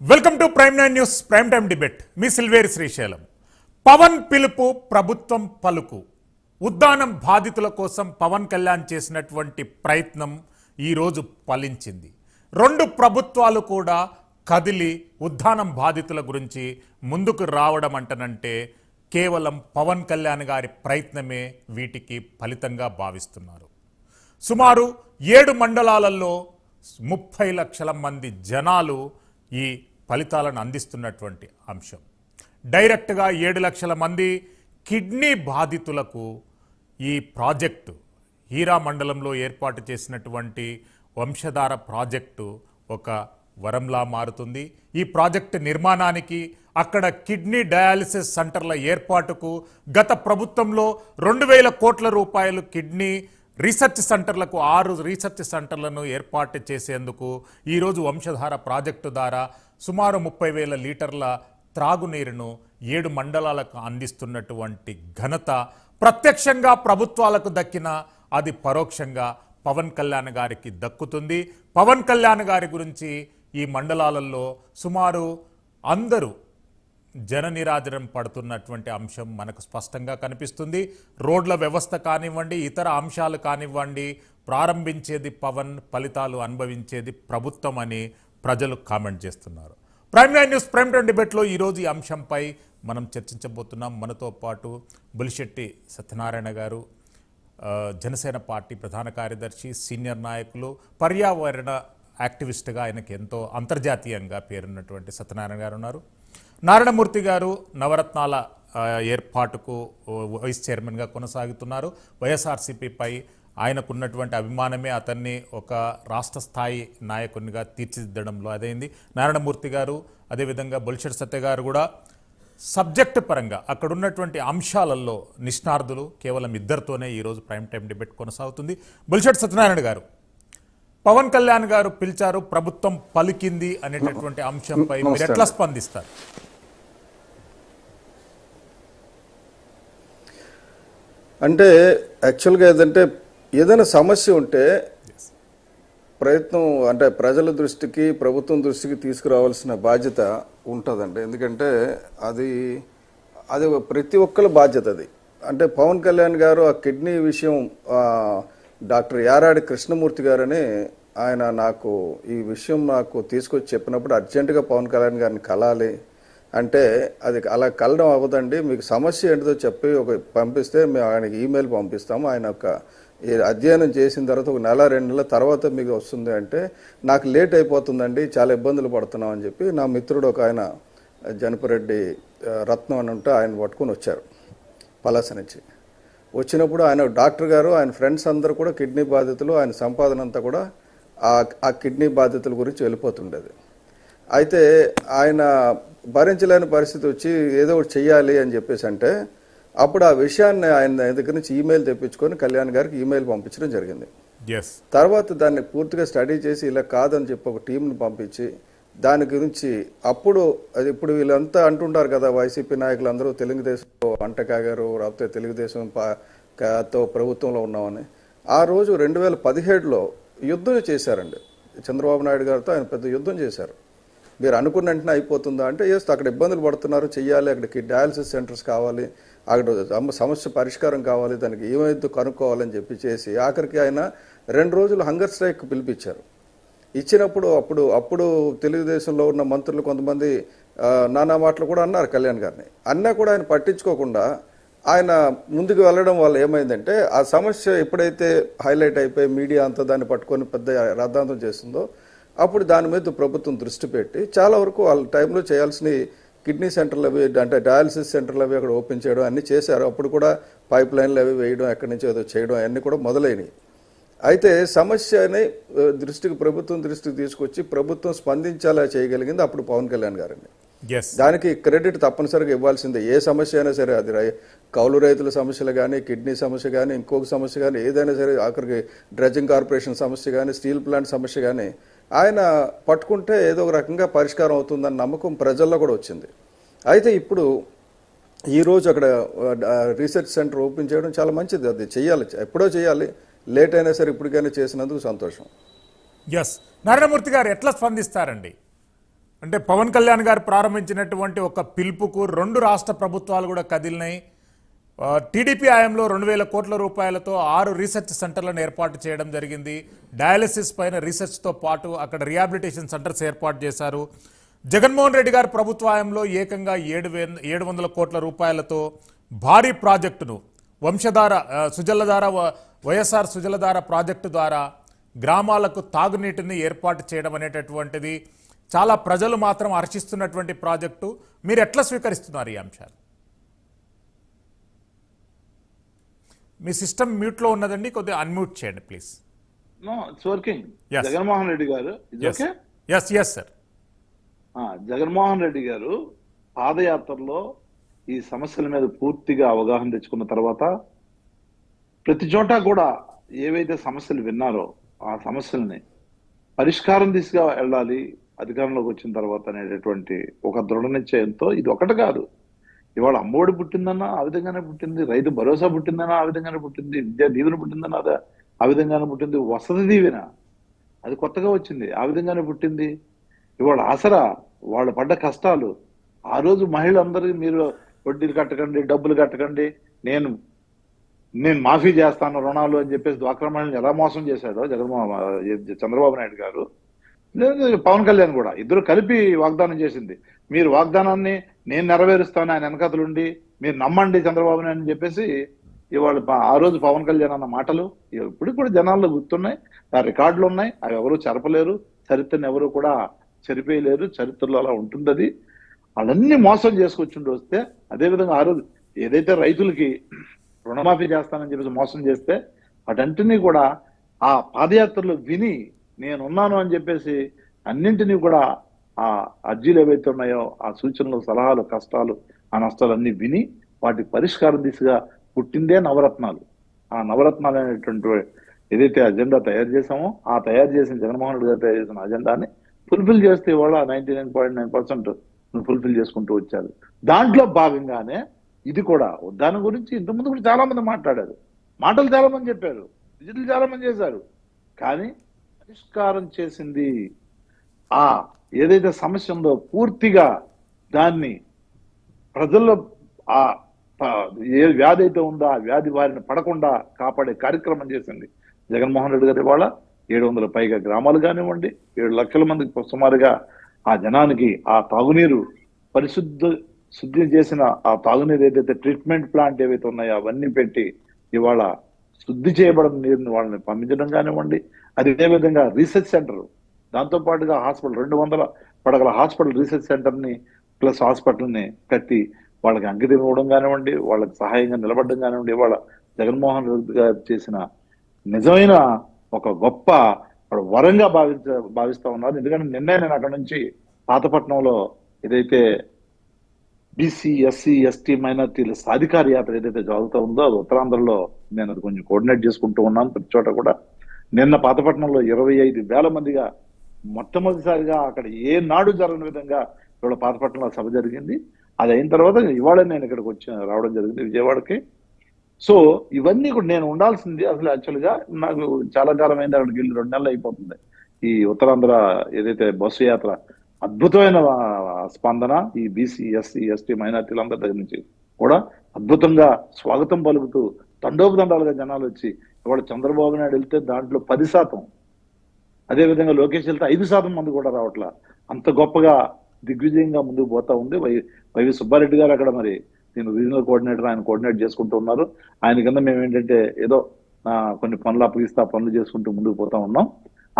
Welcome to prime nine news prime time debate మీ సిల్వేరి శ్రీశైలం. పవన్ పిలుపు ప్రభుత్వం పలుకు. ఉద్దానం బాధితుల కోసం పవన్ కళ్యాణ్ చేసినటువంటి ప్రయత్నం ఈరోజు ఫలించింది. రెండు ప్రభుత్వాలు కూడా కదిలి ఉద్దానం బాధితుల గురించి ముందుకు రావడం అంటనంటే కేవలం పవన్ కళ్యాణ్ గారి ప్రయత్నమే వీటికి ఫలితంగా భావిస్తున్నారు. సుమారు ఏడు మండలాలలో ముప్పై లక్షల మంది జనాలు ఈ ఫలితాలను అందిస్తున్నటువంటి అంశం. డైరెక్ట్గా ఏడు లక్షల మంది కిడ్నీ బాధితులకు ఈ ప్రాజెక్టు హీరా మండలంలో ఏర్పాటు చేసినటువంటి వంశధార ప్రాజెక్టు ఒక వరంలా మారుతుంది. ఈ ప్రాజెక్టు నిర్మాణానికి అక్కడ కిడ్నీ డయాలిసిస్ సెంటర్ల ఏర్పాటుకు గత ప్రభుత్వంలో రెండు వేల కోట్ల రూపాయలు కిడ్నీ రీసెర్చ్ సెంటర్లకు ఆరు రీసెర్చ్ సెంటర్లను ఏర్పాటు చేసేందుకు ఈరోజు వంశధార ప్రాజెక్టు ద్వారా సుమారు ముప్పై వేల లీటర్ల త్రాగునీరును ఏడు మండలాలకు అందిస్తున్నటువంటి ఘనత ప్రత్యక్షంగా ప్రభుత్వాలకు దక్కిన అది పరోక్షంగా పవన్ కళ్యాణ్ గారికి దక్కుతుంది. పవన్ కళ్యాణ్ గారి గురించి ఈ మండలాలలో సుమారు అందరూ జన నిరాదరం పడుతున్నటువంటి అంశం మనకు స్పష్టంగా కనిపిస్తుంది. రోడ్ల వ్యవస్థ కానివ్వండి ఇతర అంశాలు కానివ్వండి ప్రారంభించేది పవన్ ఫలితాలు అనుభవించేది ప్రభుత్వం అని ప్రజలు కామెంట్ చేస్తున్నారు. Prime nine news prime time డిబేట్లో ఈరోజు ఈ అంశంపై మనం చర్చించబోతున్నాం. మనతో పాటు బులిశెట్టి సత్యనారాయణ గారు జనసేన పార్టీ ప్రధాన కార్యదర్శి సీనియర్ నాయకులు పర్యావరణ యాక్టివిస్ట్గా ఆయనకి ఎంతో అంతర్జాతీయంగా పేరున్నటువంటి సత్యనారాయణ గారు ఉన్నారు. నారాయణమూర్తి గారు నవరత్నాల ఏర్పాటుకు వైస్ చైర్మన్గా కొనసాగుతున్నారు. వైఎస్ఆర్సీపీపై ఆయనకున్నటువంటి అభిమానమే అతన్ని ఒక రాష్ట్ర స్థాయి నాయకునిగా తీర్చిదిద్దడంలో అదైంది. నారాయణమూర్తి గారు అదేవిధంగా బొలిషెట్ సత్య గారు కూడా సబ్జెక్ట్ పరంగా అక్కడ ఉన్నటువంటి అంశాలలో నిష్ణార్థులు కేవలం ఇద్దరితోనే ఈరోజు ప్రైమ్ టైం డిబేట్ కొనసాగుతుంది. బొలిషెట్ సత్యనారాయణ గారు పవన్ కళ్యాణ్ గారు పిలిచారు ప్రభుత్వం పలికింది అనేటటువంటి అంశంపై మీరు ఎట్లా స్పందిస్తారు? అంటే యాక్చువల్గా ఏదంటే ఏదైనా సమస్య ఉంటే ప్రయత్నం అంటే ప్రజల దృష్టికి ప్రభుత్వం దృష్టికి తీసుకురావాల్సిన బాధ్యత ఉంటుందండి. ఎందుకంటే అది అది ప్రతి ఒక్కరి బాధ్యత అది. అంటే పవన్ కళ్యాణ్ గారు ఆ కిడ్నీ విషయం డాక్టర్ యారాడి కృష్ణమూర్తి గారని ఆయన నాకు ఈ విషయం నాకు తీసుకొచ్చి చెప్పినప్పుడు అర్జెంటుగా పవన్ కళ్యాణ్ గారిని కలాలి అంటే అది అలా కలడం అవ్వదండి. మీకు సమస్య ఏంటిదో చెప్పి ఒక పంపిస్తే మేము ఆయనకి ఈమెయిల్ పంపిస్తాము. ఆయన ఒక ఈ అధ్యయనం చేసిన తర్వాత ఒక నెల రెండు నెలల తర్వాత మీకు వస్తుంది అంటే నాకు లేట్ అయిపోతుందండి. చాలా ఇబ్బందులు పడుతున్నాం అని చెప్పి నా మిత్రుడు ఒక ఆయన జనపరెడ్డి రత్నం అని ఉంటే ఆయన పట్టుకొని వచ్చారు. పలాస నుంచి. వచ్చినప్పుడు ఆయన డాక్టర్ గారు ఆయన ఫ్రెండ్స్ అందరూ కూడా కిడ్నీ బాధితులు ఆయన సంపాదన అంతా కూడా ఆ కిడ్నీ బాధితుల గురించి వెళ్ళిపోతుండేది. అయితే ఆయన భరించలేని పరిస్థితి వచ్చి ఏదో ఒకటి చెయ్యాలి అని చెప్పేసి అంటే అప్పుడు ఆ విషయాన్ని ఆయన దగ్గర నుంచి ఈమెయిల్ తెప్పించుకొని కళ్యాణ్ గారికి ఈమెయిల్ పంపించడం జరిగింది. తర్వాత దాన్ని పూర్తిగా స్టడీ చేసి ఇలా కాదని చెప్పి ఒక టీంని పంపించి దాని గురించి అప్పుడు అది ఇప్పుడు వీళ్ళంతా అంటుంటారు కదా వైసీపీ నాయకులు అందరూ తెలుగుదేశం అంటకాగారు లేకపోతే తెలుగుదేశం తో ప్రభుత్వంలో ఉన్నామని. ఆ రోజు రెండు వేల పదిహేడులో యుద్ధం చేశారండి. చంద్రబాబు నాయుడు గారితో ఆయన పెద్ద యుద్ధం చేశారు. మీరు అనుకున్న వెంటనే అయిపోతుందా అంటే ఎస్ అక్కడ ఇబ్బందులు పడుతున్నారు చెయ్యాలి అక్కడికి డయాలసిస్ సెంటర్స్ కావాలి అక్కడ సమస్య పరిష్కారం కావాలి దానికి ఏమైందో కనుక్కోవాలని చెప్పి చేసి ఆఖరికి ఆయన రెండు రోజులు హంగర్ స్ట్రైక్ పిలిపించారు. ఇచ్చినప్పుడు అప్పుడు అప్పుడు తెలుగుదేశంలో ఉన్న మంత్రులు కొంతమంది నానా మాటలు కూడా అన్నారు కళ్యాణ్ గారిని. అన్నా కూడా ఆయన పట్టించుకోకుండా ఆయన ముందుకు వెళ్ళడం వల్ల ఏమైందంటే ఆ సమస్య ఎప్పుడైతే హైలైట్ అయిపోయి మీడియా అంతా దాన్ని పట్టుకొని పెద్ద రద్దాంతం చేస్తుందో అప్పుడు దాని మీద ప్రభుత్వం దృష్టి పెట్టి చాలా వరకు వాళ్ళ టైంలో చేయాల్సిన కిడ్నీ సెంటర్లు అవి అంటే డయాలసిస్ సెంటర్లు అవి అక్కడ ఓపెన్ చేయడం అన్నీ చేశారు. అప్పుడు కూడా పైప్ లైన్లు అవి వేయడం ఎక్కడి నుంచి ఏదో చేయడం అన్నీ కూడా మొదలైనవి. అయితే సమస్యని దృష్టికి ప్రభుత్వం దృష్టికి తీసుకొచ్చి ప్రభుత్వం స్పందించేలా చేయగలిగింది అప్పుడు పవన్ కళ్యాణ్ గారండి. దానికి క్రెడిట్ తప్పనిసరిగా ఇవ్వాల్సిందే. ఏ సమస్య అయినా సరే అది కౌలు రైతుల సమస్యలు కానీ కిడ్నీ సమస్య కానీ ఇంకొక సమస్య కానీ ఏదైనా సరే ఆఖరికి డ్రెడ్జింగ్ కార్పొరేషన్ సమస్య కానీ స్టీల్ ప్లాంట్ సమస్య కానీ ఆయన పట్టుకుంటే ఏదో ఒక రకంగా పరిష్కారం అవుతుందన్న నమ్మకం ప్రజల్లో కూడా వచ్చింది. అయితే ఇప్పుడు ఈ రోజు అక్కడ రీసెర్చ్ సెంటర్ ఓపెన్ చేయడం చాలా మంచిది. అది చేయాలి ఎప్పుడో చేయాలి లేట్ అయినా సరే ఇప్పటికైనా చేసినందుకు సంతోషం. ఎస్ నారాయణమూర్తి గారు ఎట్లా స్పందిస్తారండి? అంటే పవన్ కళ్యాణ్ గారు ప్రారంభించినటువంటి ఒక పిలుపుకు రెండు రాష్ట్ర ప్రభుత్వాలు కూడా కదిలినాయి. టీడీపీ ఆయంలో రెండు వేల కోట్ల రూపాయలతో ఆరు రీసెర్చ్ సెంటర్లను ఏర్పాటు చేయడం జరిగింది. డయాలసిస్ పైన రీసెర్చ్తో పాటు అక్కడ రిహాబిలిటేషన్ సెంటర్స్ ఏర్పాటు చేశారు. జగన్మోహన్ రెడ్డి గారు ప్రభుత్వాయంలో ఏకంగా ఏడు ఏడు వందల కోట్ల రూపాయలతో భారీ ప్రాజెక్టును వంశధార ఆ, సుజలధార వైఎస్ఆర్ సుజలధార ప్రాజెక్టు ద్వారా గ్రామాలకు తాగునీటిని ఏర్పాటు చేయడం అనేటటువంటిది చాలా ప్రజలు మాత్రం హర్షిస్తున్నటువంటి ప్రాజెక్టు. మీరు ఎట్లా స్వీకరిస్తున్నారు ఈ అంశాలు? మీ సిస్టమ్ మ్యూట్లో ఉన్నదండి? కొద్దిగా అన్మ్యూట్ చేయండి ప్లీజ్. జగన్మోహన్ రెడ్డి గారు S S sir Jaganmohan Reddy గారు పాదయాత్రలో ఈ సమస్యల మీద పూర్తిగా అవగాహన తెచ్చుకున్న తర్వాత ప్రతి చోట కూడా ఏవైతే సమస్యలు విన్నారో ఆ సమస్యల్ని పరిష్కారం దిశగా వెళ్ళాలి అధికారంలోకి వచ్చిన తర్వాత అనేటటువంటి ఒక దృఢ నిశ్చయంతో ఇది ఒకటి కాదు. ఇవాళ అమ్మఒడి పుట్టిందన్నా ఆ విధంగానే పుట్టింది రైతు భరోసా పుట్టిందన్నా ఆ విధంగానే పుట్టింది విద్యా దీవెన పుట్టిందన్నా అదే ఆ విధంగానే పుట్టింది వసతి దీవెన అది కొత్తగా వచ్చింది ఆ విధంగానే పుట్టింది. ఇవాళ ఆసరా వాళ్ళు పడ్డ కష్టాలు ఆ రోజు మహిళలందరికీ మీరు వడ్డీలు కట్టకండి డబ్బులు కట్టకండి నేను నేను మాఫీ చేస్తాను రుణాలు అని చెప్పేసి డ్వాక్రా ఎలా మోసం చేశాడో జగన్మోహన్ చంద్రబాబు నాయుడు గారు. పవన్ కళ్యాణ్ కూడా. ఇద్దరు కలిపి వాగ్దానం చేసింది. మీరు వాగ్దానాన్ని నేను నెరవేరుస్తాను ఆయన వెనకతలుండి మీరు నమ్మండి చంద్రబాబు నాయుడు అని చెప్పేసి ఇవాళ ఆ రోజు పవన్ కళ్యాణ్ అన్న మాటలు ఇప్పుడు కూడా జనాల్లో గుర్తున్నాయి. ఆ రికార్డులు ఉన్నాయి. అవి ఎవరు చెరపలేరు. చరిత్రను ఎవరు కూడా చెరిపేయలేరు. చరిత్రలో అలా ఉంటుంది అది వాళ్ళన్నీ మోసం చేసుకొచ్చిండి వస్తే అదేవిధంగా ఆ రోజు ఏదైతే రైతులకి రుణమాఫీ చేస్తానని చెప్పేసి మోసం చేస్తే వాటంటినీ కూడా ఆ పాదయాత్రలు విని నేనున్నాను అని చెప్పేసి అన్నింటినీ కూడా ఆ అర్జీలు ఏవైతే ఉన్నాయో ఆ సూచనలు సలహాలు కష్టాలు ఆ నష్టాలు అన్ని విని వాటి పరిష్కారం దిశగా పుట్టిందే నవరత్నాలు. ఆ నవరత్నాలు అనేటువంటి ఏదైతే అజెండా తయారు చేశామో ఆ తయారు చేసిన జగన్మోహన్ రెడ్డి గారు తయారు చేసిన అజెండాని ఫుల్ఫిల్ చేస్తే ఇవాళ ninety nine point nine percent fulfil చేసుకుంటూ వచ్చారు దాంట్లో భాగంగానే ఇది కూడా. దాని గురించి ఇంతకుముందు కూడా చాలా మంది మాట్లాడారు. మాటలు చాలా మంది చెప్పారు. విజిట్లు చాలా మంది చేశారు. కానీ పరిష్కారం చేసింది ఆ ఏదైతే సమస్య ఉందో పూర్తిగా దాన్ని ప్రజల్లో ఆ ఏ వ్యాధి అయితే ఉందో ఆ వ్యాధి వారిని పడకుండా కాపాడే కార్యక్రమం చేసింది జగన్మోహన్ రెడ్డి గారి వాళ్ళ ఏడు వందల పైగా గ్రామాలు కానివ్వండి ఏడు లక్షల మందికి సుమారుగా ఆ జనానికి ఆ తాగునీరు పరిశుద్ధ శుద్ధి చేసిన ఆ తాగునీరు ఏదైతే ట్రీట్మెంట్ ప్లాంట్ ఏవైతే ఉన్నాయో అవన్నీ పెట్టి ఇవాళ శుద్ధి చేయబడిన నీరుని వాళ్ళని పంపించడం కానివ్వండి అదేవిధంగా విధంగా రీసెర్చ్ సెంటర్ దాంతో పాటుగా హాస్పిటల్ రెండు వందల పడగల హాస్పిటల్ రీసెర్చ్ సెంటర్ని ప్లస్ హాస్పిటల్ని కట్టి వాళ్ళకి అంకితం ఇవ్వడం కానివ్వండి వాళ్ళకి సహాయంగా నిలబడడం కానివ్వండి ఇవాళ జగన్మోహన్ రెడ్డి గారు చేసిన నిజమైన ఒక గొప్ప వరంగా భావించ భావిస్తా ఉన్నారు. ఎందుకంటే నిన్నే నేను అక్కడ నుంచి పాతపట్నంలో ఏదైతే బీసీ ఎస్సీ ఎస్టీ మైనార్టీల సాధికార యాత్ర ఏదైతే జరుగుతూ ఉందో అది ఉత్తరాంధ్రలో నేను అది కొంచెం కోఆర్డినేట్ చేసుకుంటూ ఉన్నాను ప్రతి చోట కూడా. నిన్న పాతపట్నంలో ఇరవై ఐదు వేల మందిగా మొట్టమొదటిసారిగా అక్కడ ఏ నాడు జరగని విధంగా ఇవాళ పాతపట్నంలో సభ జరిగింది. అది అయిన తర్వాత ఇవాళ నేను ఇక్కడికి వచ్చి రావడం జరిగింది విజయవాడకి. సో ఇవన్నీ కూడా నేను ఉండాల్సింది అసలు యాక్చువల్గా నాకు చాలా కాలం అయింది అక్కడికి వెళ్ళి రెండు నెలలు అయిపోతుంది. ఈ ఉత్తరాంధ్ర ఏదైతే బస్సు యాత్ర అద్భుతమైన స్పందన ఈ బీసీ ఎస్సీ ఎస్టీ మైనార్టీలందరి దగ్గర నుంచి కూడా అద్భుతంగా స్వాగతం పలుకుతూ తండోపదండాలుగా జనాలు వచ్చి ఇవాళ చంద్రబాబు నాయుడు వెళ్తే దాంట్లో పది శాతం. అదే విధంగా లోకేష్ వెళ్తే ఐదు శాతం మంది కూడా రావట్లా. అంత గొప్పగా దిగ్విజయంగా ముందుకు పోతా ఉంది. వై వైవి సుబ్బారెడ్డి గారు అక్కడ మరి నేను రీజనల్ కోఆర్డినేటర్ ఆయన కోఆర్డినేట్ చేసుకుంటూ ఉన్నారు. ఆయన కింద మేము ఏంటంటే ఏదో కొన్ని పనులు అప్పగిస్తా పనులు చేసుకుంటూ ముందుకు పోతా ఉన్నాం.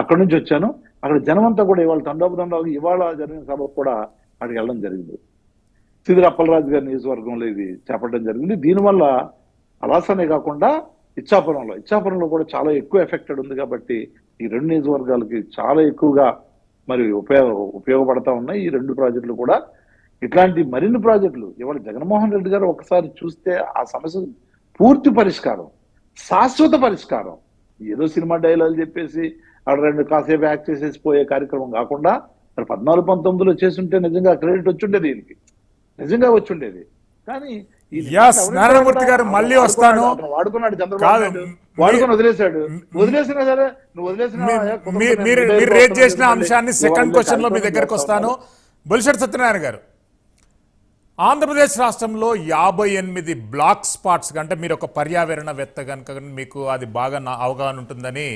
అక్కడ నుంచి వచ్చాను. అక్కడ జనమంతా కూడా ఇవాళ తండోపదండాలు ఇవాళ జరిగిన సభకు కూడా అక్కడికి వెళ్ళడం జరిగింది. సిదిరి అప్పలరాజు గారి నియోజకవర్గంలో ఇది చేపట్టడం జరిగింది. దీనివల్ల అలాసనే కాకుండా ఇచ్చాపురంలో ఇచ్చాపురంలో కూడా చాలా ఎక్కువ ఎఫెక్టెడ్ ఉంది కాబట్టి ఈ రెండు నియోజకవర్గాలకి చాలా ఎక్కువగా మరి ఉపయోగ ఉపయోగపడతా ఉన్నాయి. ఈ రెండు ప్రాజెక్టులు కూడా ఇట్లాంటి మరిన్ని ప్రాజెక్టులు ఇవాళ జగన్మోహన్ రెడ్డి గారు ఒకసారి చూస్తే ఆ సమస్య పూర్తి పరిష్కారం శాశ్వత పరిష్కారం. ఏదో సినిమా డైలాగ్ చెప్పేసి అక్కడ రెండు కాసేపు యాక్ట్ చేసేసి పోయే కార్యక్రమం కాకుండా మరి పద్నాలుగు పంతొమ్మిదిలో చేస్తుంటే నిజంగా క్రెడిట్ వచ్చుండేది దీనికి నిజంగా వచ్చుండేది. కానీ నారాయణమూర్తి గారు, మళ్ళీ వస్తాను. వాడుకున్నాడు చంద్రబాబు వాడుకొని వదిలేశాడు. వదిలేసినా సరే నువ్వు వదిలేసిన మీరు రేట్ చేసిన అంశాన్ని సెకండ్ క్వశ్చన్లో మీ దగ్గరకు వస్తాను. బొలిశెట్టి సత్యనారాయణ గారు ఆంధ్రప్రదేశ్ రాష్ట్రంలో యాభై ఎనిమిది బ్లాక్ స్పాట్స్ అంటే మీరు ఒక పర్యావరణవేత్త కనుక మీకు అది బాగా నా అవగాహన ఉంటుందని